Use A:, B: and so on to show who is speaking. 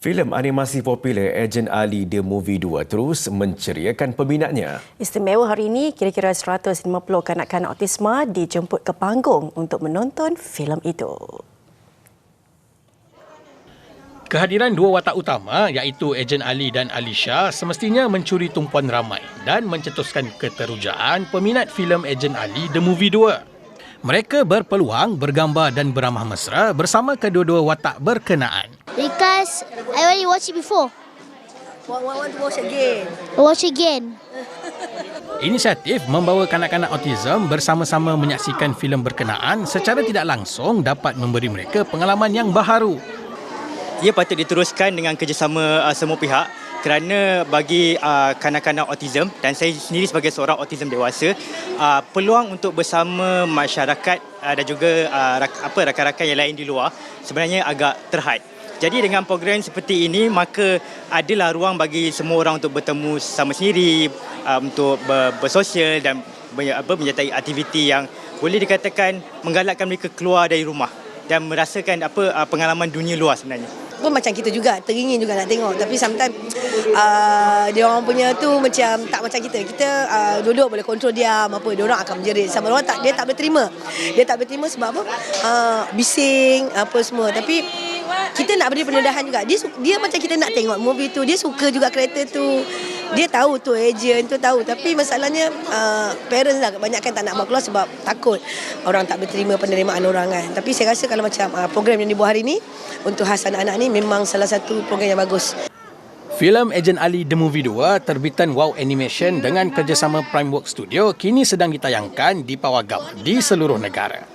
A: Filem animasi popular Agent Ali The Movie 2 terus menceriakan peminatnya.
B: Istimewa hari ini, kira-kira 150 kanak-kanak autisma dijemput ke panggung untuk menonton filem itu.
C: Kehadiran dua watak utama iaitu Ejen Ali dan Alisha semestinya mencuri tumpuan ramai dan mencetuskan keterujaan peminat filem Ejen Ali The Movie 2. Mereka berpeluang bergambar dan beramah mesra bersama kedua-dua watak berkenaan.
D: Because I already watched it before.
E: What, what, want to watch again?
D: I watch again.
C: Inisiatif membawa kanak-kanak autism bersama-sama menyaksikan filem berkenaan secara tidak langsung dapat memberi mereka pengalaman yang baharu.
F: ia patut diteruskan dengan kerjasama uh, semua pihak kerana bagi uh, kanak-kanak autism dan saya sendiri sebagai seorang autism dewasa uh, peluang untuk bersama masyarakat uh, dan juga uh, rak- apa rakan-rakan yang lain di luar sebenarnya agak terhad. Jadi dengan program seperti ini maka adalah ruang bagi semua orang untuk bertemu sama sendiri uh, untuk ber- bersosial dan apa menyertai aktiviti yang boleh dikatakan menggalakkan mereka keluar dari rumah dan merasakan apa uh, pengalaman dunia luar sebenarnya.
E: Pun macam kita juga, teringin juga nak tengok. Tapi sometimes uh, dia orang punya tu macam tak macam kita. Kita uh, duduk boleh kontrol diam apa. Dia orang akan menjerit. Sama orang tak dia tak boleh terima. Dia tak boleh terima sebab apa? Uh, bising apa semua. Tapi kita nak beri pendedahan juga. Dia dia macam kita nak tengok movie tu. Dia suka juga kereta tu. Dia tahu tu agent tu tahu. Tapi masalahnya uh, parents lah kebanyakan tak nak bawa keluar sebab takut orang tak berterima penerimaan orang kan. Tapi saya rasa kalau macam uh, program yang dibuat hari ni untuk khas anak-anak ni memang salah satu program yang bagus.
C: Filem Ejen Ali The Movie 2 terbitan Wow Animation dengan kerjasama Primeworks Studio kini sedang ditayangkan di pawagam di seluruh negara.